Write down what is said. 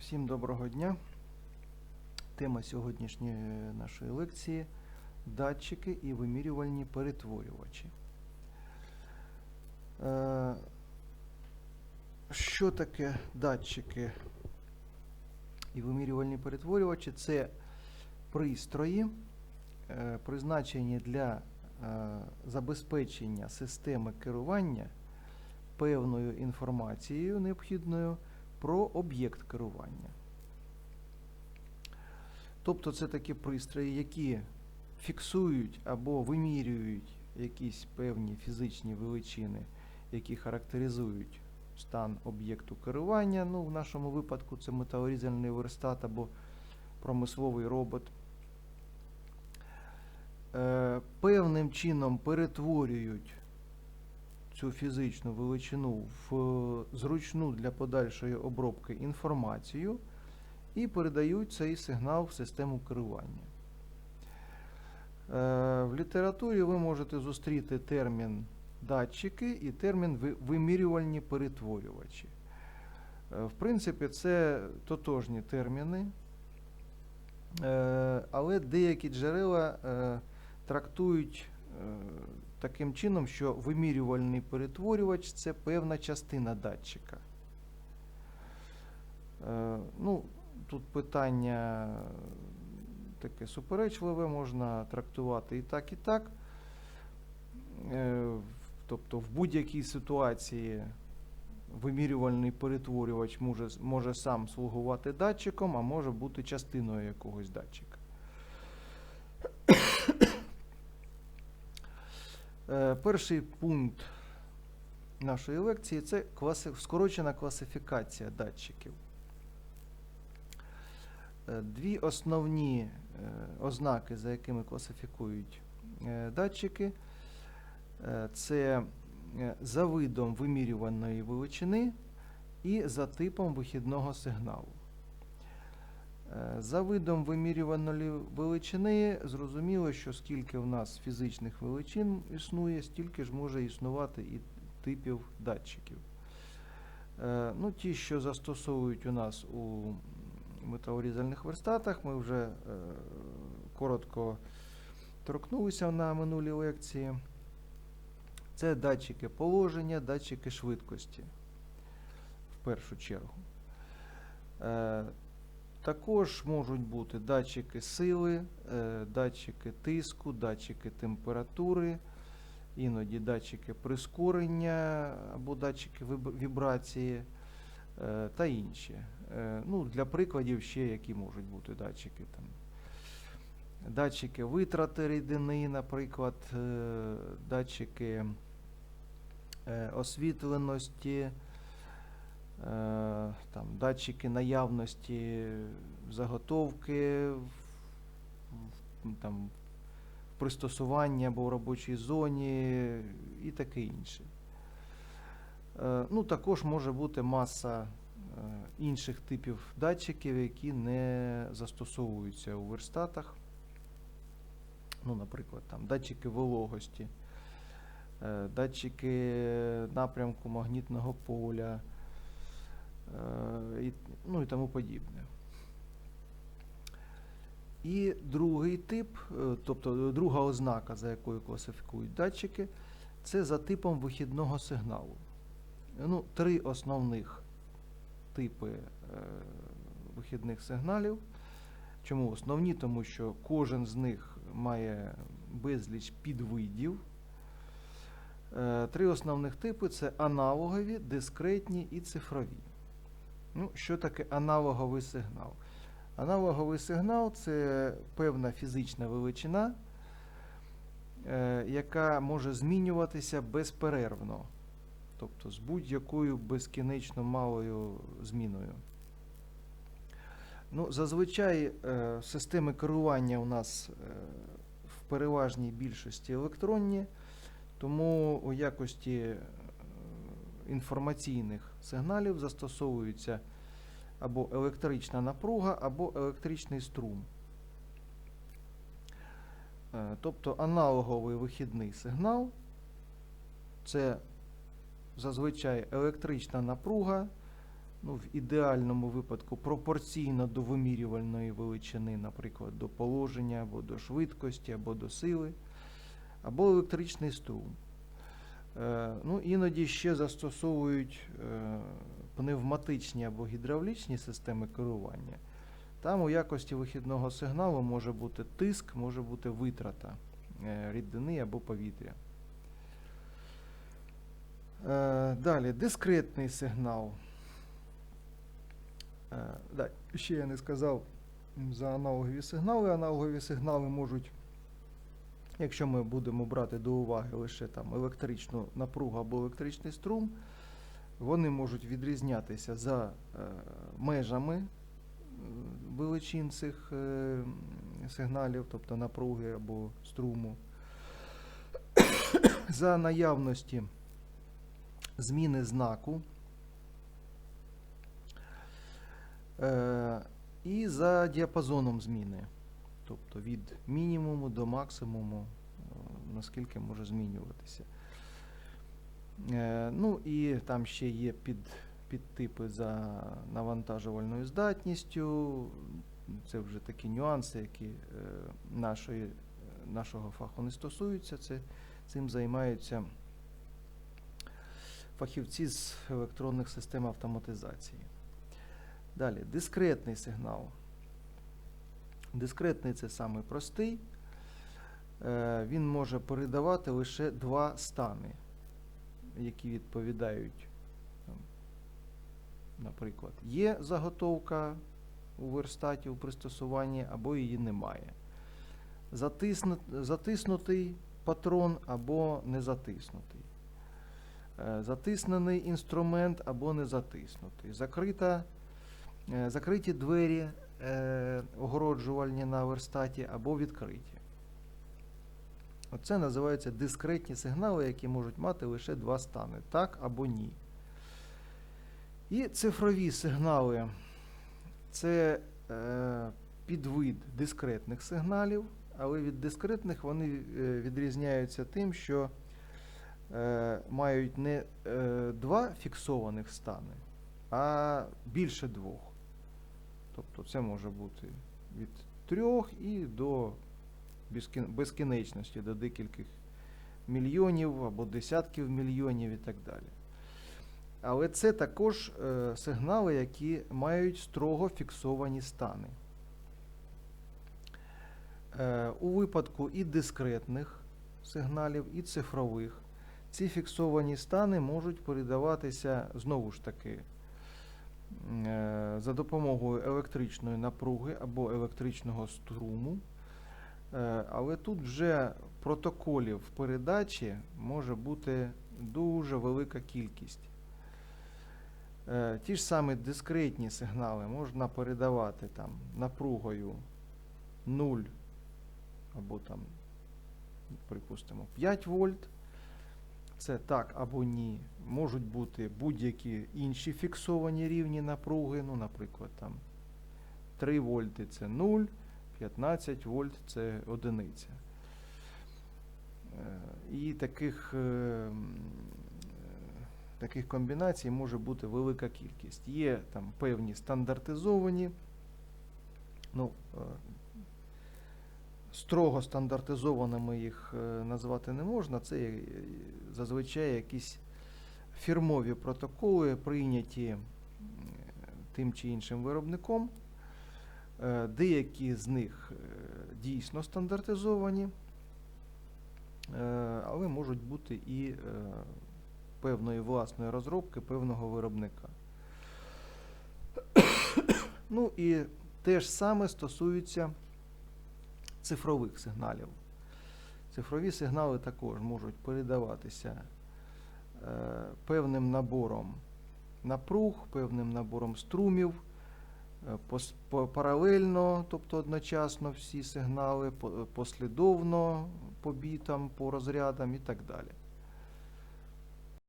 Всім доброго дня. Тема сьогоднішньої нашої лекції датчики і вимірювальні перетворювачі. Е, Що таке датчики і вимірювальні перетворювачі? Це пристрої, е, призначені для е, забезпечення системи керування певною інформацією необхідною про об'єкт керування. Тобто це такі пристрої, які фіксують або вимірюють якісь певні фізичні величини, які характеризують стан об'єкту керування. Ну, в нашому випадку це металорізальний верстат або промисловий робот. Е, Певним чином перетворюють цю фізичну величину в е, зручну для подальшої обробки інформацію і передають цей сигнал в систему керування. Е, В літературі ви можете зустріти термін датчики і термін вимірювальні перетворювачі. Е, В принципі, це тотожні терміни, але деякі джерела трактують таким чином, що вимірювальний перетворювач це певна частина датчика. Е, Ну, тут питання таке суперечливе, можна трактувати і так, і так. Е, Тобто в будь-якій ситуації вимірювальний перетворювач може, може сам слугувати датчиком, а може бути частиною якогось датчика. Е, Перший пункт нашої лекції це скорочена класифікація датчиків. Е, Дві основні е, ознаки, за якими класифікують датчики, це за видом вимірюваної величини і за типом вихідного сигналу. Е, За видом вимірюваної величини зрозуміло, що скільки в нас фізичних величин існує, стільки ж може існувати і типів датчиків. Е, Ну, ті, що застосовують у нас у металорізальних верстатах, ми вже е, коротко торкнулися на минулій лекції. Це датчики положення, датчики швидкості в першу чергу. Також можуть бути датчики сили, е, датчики тиску, датчики температури, іноді датчики прискорення або датчики вібрації е, та інші. Е, Ну, для прикладів ще які можуть бути датчики. Там. Датчики витрати рідини, наприклад, датчики освітленості, там, датчики наявності заготовки, там, пристосування або в робочій зоні і таке інше. Е, Ну, також може бути маса е, інших типів датчиків, які не застосовуються у верстатах. Ну, наприклад, там, датчики вологості, е, датчики напрямку магнітного поля е, і, ну, і тому подібне. І другий тип, е, тобто друга ознака, за якою класифікують датчики, це за типом вихідного сигналу. Ну, три основних типи е, вихідних сигналів. Чому основні? Тому що кожен з них має безліч підвидів. Е, Три основних типи це аналогові, дискретні і цифрові. Ну, що таке аналоговий сигнал? Аналоговий сигнал це певна фізична величина, е, яка може змінюватися безперервно, тобто з будь-якою безкінечно малою зміною. Ну, зазвичай е, системи керування у нас е, в переважній більшості електронні, тому у якості інформаційних сигналів застосовується або електрична напруга, або електричний струм. Е, Тобто аналоговий вихідний сигнал це зазвичай електрична напруга ну, в ідеальному випадку пропорційно до вимірювальної величини, наприклад, до положення або до швидкості, або до сили, або електричний струм. Е, Ну, іноді ще застосовують е, пневматичні або гідравлічні системи керування. Там у якості вихідного сигналу може бути тиск, може бути витрата е, рідини або повітря. Далі, дискретний сигнал. Ще я не сказав за аналогові сигнали. Аналогові сигнали можуть, якщо ми будемо брати до уваги лише там електричну напругу або електричний струм, вони можуть відрізнятися за е, межами величин цих е, сигналів, тобто напруги або струму, за наявності зміни знаку. Е, і за діапазоном зміни, тобто від мінімуму до максимуму, е, наскільки може змінюватися. Е, Ну і там ще є під, підтипи за навантажувальною здатністю. Це вже такі нюанси, які е, нашої, нашого фаху не стосуються. Це, цим займаються фахівці з електронних систем автоматизації. Далі, дискретний сигнал. Дискретний це самий простий. Е, Він може передавати лише два стани, які відповідають, наприклад, є заготовка у верстаті, у пристосуванні, або її немає. Затиснутий патрон або не затиснутий. Е, Затиснений інструмент або не затиснутий. Закрита Е, закриті двері е, огороджувальні на верстаті або відкриті. Оце називаються дискретні сигнали, які можуть мати лише два стани так або ні. І цифрові сигнали це е, підвид дискретних сигналів, але від дискретних вони е, відрізняються тим, що е, мають не е, два фіксованих стани, а більше двох. Тобто це може бути від трьох і до безкінечності, до декількох мільйонів або десятків мільйонів і так далі. Але це також е, сигнали, які мають строго фіксовані стани. Е, у випадку і дискретних сигналів, і цифрових ці фіксовані стани можуть передаватися знову ж таки за допомогою електричної напруги або електричного струму. Е, Але тут вже протоколів передачі може бути дуже велика кількість. Е, Ті ж самі дискретні сигнали можна передавати там напругою 0 або там, припустимо, 5 вольт. Це так або ні. Можуть бути будь-які інші фіксовані рівні напруги. Ну, наприклад, там 3 вольти це 0, 15 вольт це одиниця. Е, І таких, е, е, таких комбінацій може бути велика кількість. Є там певні стандартизовані. Ну, строго стандартизованими їх е, назвати не можна. Це е, зазвичай якісь фірмові протоколи, прийняті тим чи іншим виробником. Е, Деякі з них е, дійсно стандартизовані, е, але можуть бути і е, певної власної розробки певного виробника. Ну і те ж саме стосується цифрових сигналів. Цифрові сигнали також можуть передаватися е, певним набором напруг, певним набором струмів, е, паралельно, тобто одночасно всі сигнали, по- послідовно по бітам, по розрядам і так далі.